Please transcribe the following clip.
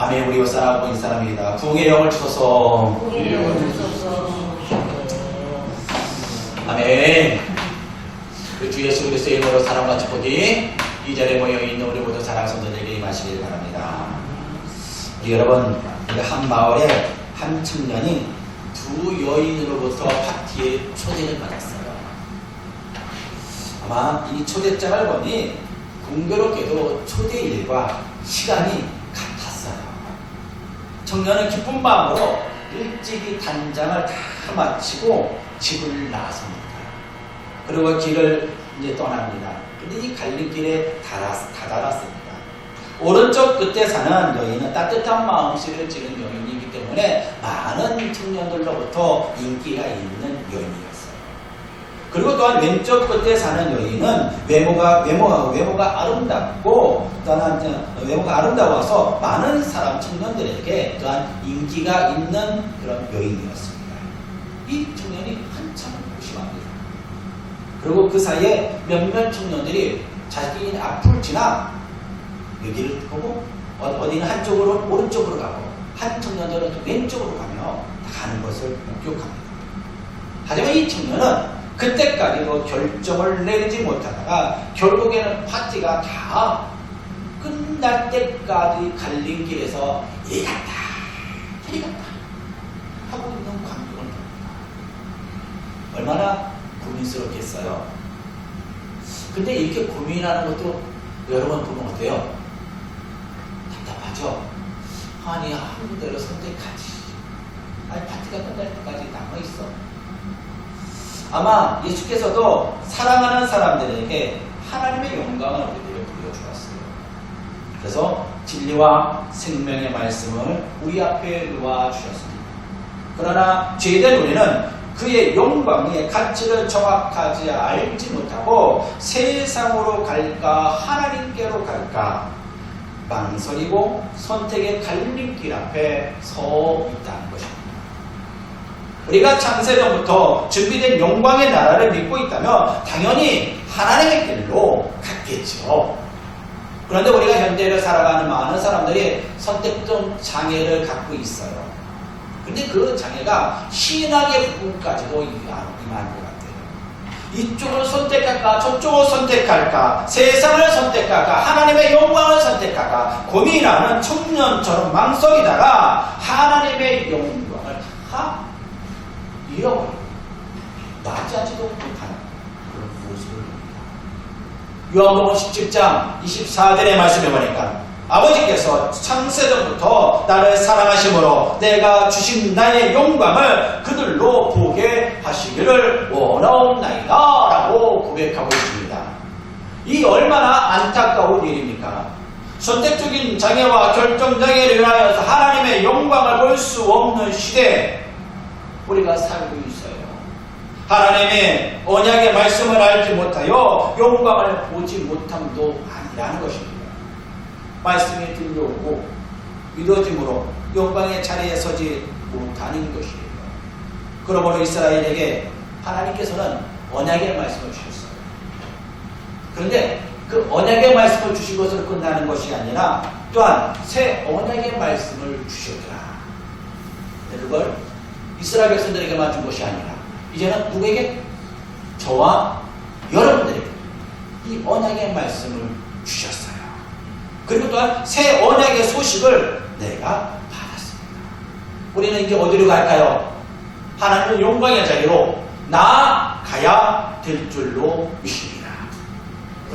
아멘 우리 살아보고 있는 사람이다. 부흥의 영을 주소서. 아멘. 그 주 예수 그리스도의 이름으로 사랑과 축복이 이 자리에 모여 있는 우리 모두 사랑 성도들에게 임하시길 바랍니다. 우리 여러분, 우리 한 마을에 한 청년이 두 여인으로부터 파티에 초대를 받았어요. 아마 이 초대장을 보니 공교롭게도 초대일과 시간이. 청년은 기쁜 마음으로 일찍이 단장을 다 마치고 집을 나섭니다. 그리고 길을 이제 떠납니다. 근데 이 갈림길에 다다랐습니다. 오른쪽 끝에 사는 여인은 따뜻한 마음씨를 지닌 여인이기 때문에 많은 청년들로부터 인기가 있는 여인이었어요. 그리고 또한 왼쪽 끝에 사는 여인은 외모가 외모가 외모가 아름답고 또한 외모가 아름다워서 많은 사람 청년들에게 또한 인기가 있는 그런 여인이었습니다. 이 청년이 한참 고심합니다. 그리고 그 사이에 몇몇 청년들이 자기 앞을 지나 여기를 보고 어- 어디는 한쪽으로 오른쪽으로 가고 한 청년들은 또 왼쪽으로 가며 가는 것을 목격합니다. 하지만 이 청년은 그때까지도 결정을 내리지 못하다가 결국에는 파티가 다 끝날 때까지 갈림길에서 이리 갔다 저리 갔다 하고 있는 광경을 봅니다. 얼마나 고민스럽겠어요. 근데 이렇게 고민하는 것도 여러분 보면 어때요? 답답하죠? 아니 한 군데로 선택하지. 아니 파티가 끝날 때까지 남아있어. 아마 예수께서도 사랑하는 사람들에게 하나님의 영광을 우리들을 보여주었어요. 그래서 진리와 생명의 말씀을 우리 앞에 놓아 주셨습니다. 그러나 죄된 우리는 그의 영광의 가치를 정확하지 알지 못하고 세상으로 갈까 하나님께로 갈까 망설이고 선택의 갈림길 앞에 서 있다는 것입니다. 우리가 창세전부터 준비된 영광의 나라를 믿고 있다면 당연히 하나님의 길로 갔겠죠. 그런데 우리가 현대를 살아가는 많은 사람들이 선택적 장애를 갖고 있어요. 근데 그 장애가 신앙의 부분까지도 임한 것 같아요. 이쪽을 선택할까, 저쪽을 선택할까, 세상을 선택할까, 하나님의 영광을 선택할까, 고민하는 청년처럼 망설이다가 하나님의 영광을 다 잃어버리고, 맞이하지도 못하는 그런 모습을 봅니다. 요한복음 17장 24절의 말씀에 보니까 아버지께서 창세전부터 나를 사랑하심으로 내가 주신 나의 영광을 그들로 보게 하시기를 원하옵나이다 라고 고백하고 있습니다. 이 얼마나 안타까운 일입니까? 선택적인 장애와 결정장애를 인하여서 하나님의 영광을 볼 수 없는 시대에 우리가 살고 있어요. 하나님의 언약의 말씀을 알지 못하여 영광을 보지 못함도 아니라는 것입니다. 말씀이 들려오고 믿어짐으로 영광의 자리에 서지 못하는 것이에요. 그러므로 이스라엘에게 하나님께서는 언약의 말씀을 주셨어요. 그런데 그 언약의 말씀을 주신 것으로 끝나는 것이 아니라 또한 새 언약의 말씀을 주셨더라. 그걸 이스라엘 백성들에게만 준 것이 아니라 이제는 누구에게? 저와 여러분들에게 이 언약의 말씀을 주셨어요. 그리고 또한 새 언약의 소식을 내가 받았습니다. 우리는 이제 어디로 갈까요? 하나님의 영광의 자리로 나아가야 될 줄로 믿습니다.